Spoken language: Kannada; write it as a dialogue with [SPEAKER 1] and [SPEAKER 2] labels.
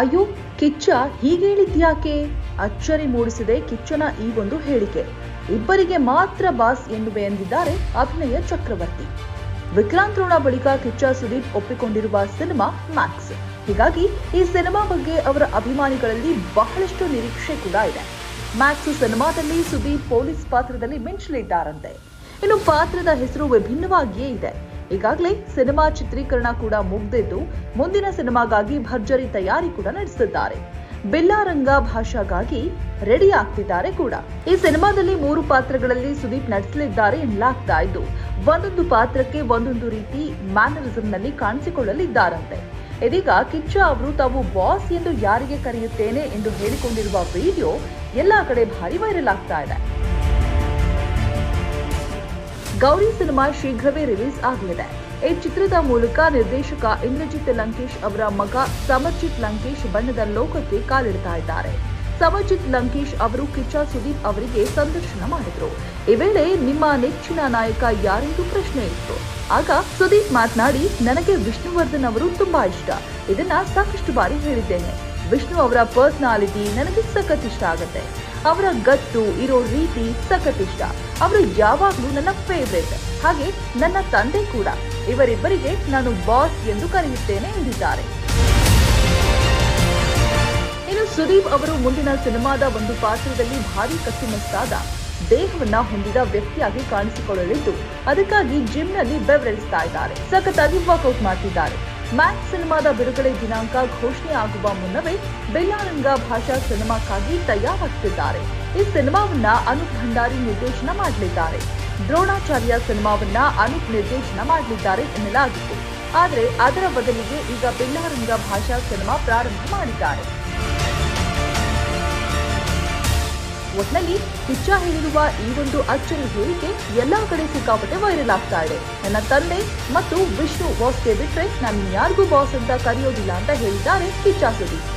[SPEAKER 1] ಅಯ್ಯೋ, ಕಿಚ್ಚ ಹೀಗೇಳಿದ್ಯಾಕೆ ಅಚ್ಚರಿ ಮೂಡಿಸಿದೆ ಕಿಚ್ಚನ ಈ ಒಂದು ಹೇಳಿಕೆ. ಇಬ್ಬರಿಗೆ ಮಾತ್ರ ಬಾಸ್ ಎನ್ನುವೆ ಎಂದಿದ್ದಾರೆ ಅಭಿನಯ ಚಕ್ರವರ್ತಿ. ವಿಕ್ರಾಂತ್ ರೋಣ ಬಳಿಕ ಕಿಚ್ಚ ಸುದೀಪ್ ಒಪ್ಪಿಕೊಂಡಿರುವ ಸಿನಿಮಾ ಮ್ಯಾಕ್ಸ್. ಹೀಗಾಗಿ ಈ ಸಿನಿಮಾ ಬಗ್ಗೆ ಅವರ ಅಭಿಮಾನಿಗಳಲ್ಲಿ ಬಹಳಷ್ಟು ನಿರೀಕ್ಷೆ ಕೂಡ ಇದೆ. ಮ್ಯಾಕ್ಸ್ ಸಿನಿಮಾದಲ್ಲಿ ಸುದೀಪ್ ಪೊಲೀಸ್ ಪಾತ್ರದಲ್ಲಿ ಮಿಂಚಲಿದ್ದಾರಂತೆ. ಇನ್ನು ಪಾತ್ರದ ಹೆಸರು ವಿಭಿನ್ನವಾಗಿಯೇ ಇದೆ. ಈಗಾಗಲೇ ಸಿನಿಮಾ ಚಿತ್ರೀಕರಣ ಕೂಡ ಮುಗ್ದಿದ್ದು, ಮುಂದಿನ ಸಿನಿಮಾಗಾಗಿ ಭರ್ಜರಿ ತಯಾರಿ ಕೂಡ ನಡೆಸಿದ್ದಾರೆ. ಬಿಲ್ಲಾರಂಗ ಭಾಷಾಗಾಗಿ ರೆಡಿ ಆಗ್ತಿದ್ದಾರೆ ಕೂಡ. ಈ ಸಿನಿಮಾದಲ್ಲಿ ಮೂರು ಪಾತ್ರಗಳಲ್ಲಿ ಸುದೀಪ್ ನಟಿಸಲಿದ್ದಾರೆ ಎನ್ನಲಾಗ್ತಾ ಇದ್ದು, ಒಂದೊಂದು ಪಾತ್ರಕ್ಕೆ ಒಂದೊಂದು ರೀತಿ ಮ್ಯಾನರಿಸಂ ನಲ್ಲಿ ಕಾಣಿಸಿಕೊಳ್ಳಲಿದ್ದಾರಂತೆ. ಇದೀಗ ಕಿಚ್ಚ ಅವರು ತಾವು ಬಾಸ್ ಎಂದು ಯಾರಿಗೆ ಕರೆಯುತ್ತೇನೆ ಎಂದು ಹೇಳಿಕೊಂಡಿರುವ ವಿಡಿಯೋ ಎಲ್ಲಾ ಕಡೆ ಭಾರಿ ವೈರಲ್ ಆಗ್ತಾ ಇದೆ. ಗೌರಿ ಸಿನಿಮಾ ಶೀಘ್ರವೇ ರಿಲೀಸ್ ಆಗಲಿದೆ. ಈ ಚಿತ್ರದ ಮೂಲಕ ನಿರ್ದೇಶಕ ಇಂದ್ರಜಿತ್ ಲಂಕೇಶ್ ಅವರ ಮಗ ಸಮರ್ಜಿತ್ ಲಂಕೇಶ್ ಬಣ್ಣದ ಲೋಕಕ್ಕೆ ಕಾಲಿಡ್ತಾ ಇದ್ದಾರೆ. ಸಮರ್ಜಿತ್ ಲಂಕೇಶ್ ಅವರು ಕಿಚ್ಚ ಸುದೀಪ್ ಅವರಿಗೆ ಸಂದರ್ಶನ ಮಾಡಿದ್ರು. ಈ ವೇಳೆ ನಿಮ್ಮ ನೆಚ್ಚಿನ ನಾಯಕ ಯಾರೆಂದು ಪ್ರಶ್ನೆ ಇತ್ತು. ಆಗ ಸುದೀಪ್ ಮಾತನಾಡಿ, ನನಗೆ ವಿಷ್ಣುವರ್ಧನ್ ಅವರು ತುಂಬಾ ಇಷ್ಟ. ಇದನ್ನ ಸಾಕಷ್ಟು ಬಾರಿ ಹೇಳಿದ್ದೇನೆ. ವಿಷ್ಣು ಅವರ ಪರ್ಸನಾಲಿಟಿ ನನಗೆ ಸಖತ್ ಇಷ್ಟ ಆಗುತ್ತೆ. ಅವರ ಗತ್ತು ಇರೋ ರೀತಿ ಸಖತ್ ಇಷ್ಟ ಅವರು ಯಾವಾಗ್ಲೂ ನನ್ನ ಫೇವ್ರೇಟ್ ಹಾಗೆ ನನ್ನ ತಂದೆ ಕೂಡ. ಇವರಿಬ್ಬರಿಗೆ ನಾನು ಬಾಸ್ ಎಂದು ಕರೆಯುತ್ತೇನೆ ಎಂದಿದ್ದಾರೆ. ಇನ್ನು ಸುದೀಪ್ ಅವರು ಮುಂದಿನ ಸಿನಿಮಾದ ಒಂದು ಪಾತ್ರದಲ್ಲಿ ಭಾರಿ ಕಟ್ಟುಮಸ್ತಾದ ದೇಹವನ್ನ ಹೊಂದಿದ ವ್ಯಕ್ತಿಯಾಗಿ ಕಾಣಿಸಿಕೊಳ್ಳಲಿದ್ದು, ಅದಕ್ಕಾಗಿ ಜಿಮ್ನಲ್ಲಿ ಬೆವರಿಸ್ತಾ ಇದ್ದಾರೆ. ಸಖತ್ತಾಗಿ ವರ್ಕೌಟ್ ಮಾಡ್ತಿದ್ದಾರೆ. ಮ್ಯಾಕ್ಸ್ ಸಿನಿಮಾದ ಬಿಡುಗಡೆ ದಿನಾಂಕ ಘೋಷಣೆ ಆಗುವ ಮುನ್ನವೇ ಬೆಲ್ಲಾರಂಗ ಭಾಷಾ ಸಿನಿಮಾಕ್ಕಾಗಿ ತಯಾರಾಗುತ್ತಿದ್ದಾರೆ ಈ ಸಿನಿಮಾವನ್ನ ಅನೂಪ್ ಭಂಡಾರಿ ನಿರ್ದೇಶನ ಮಾಡಲಿದ್ದಾರೆ. ದ್ರೋಣಾಚಾರ್ಯ ಸಿನಿಮಾವನ್ನ ಅನೂಪ್ ನಿರ್ದೇಶನ ಮಾಡಲಿದ್ದಾರೆ ಎನ್ನಲಾಗಿತ್ತು. ಆದರೆ ಅದರ ಬದಲಿಗೆ ಈಗ ಬೆಲ್ಲಾರಂಗ ಭಾಷಾ ಸಿನಿಮಾ ಪ್ರಾರಂಭ ಮಾಡಿದ್ದಾರೆ. ಒಟ್ನಲ್ಲಿ ಕಿಚ್ಚ ಹೇಳಿರುವ ಈ ಒಂದು ಅಚ್ಚರಿ ಹೇಳಿಕೆ ಎಲ್ಲಾ ಕಡೆ ಸಿಕ್ಕಾಪಟ್ಟೆ ವೈರಲ್ ಆಗ್ತಾ ಇದೆ. ನನ್ನ ತಂದೆ ಮತ್ತು ವಿಷ್ಣು ಬಾಸ್ಗೆ ಬಿಟ್ರೆ ನಾನು ಯಾರಿಗೂ ಬಾಸ್ ಅಂತ ಕರೆಯೋದಿಲ್ಲ ಅಂತ ಹೇಳಿದ್ದಾರೆ ಕಿಚ್ಚ ಸುದೀಪ್.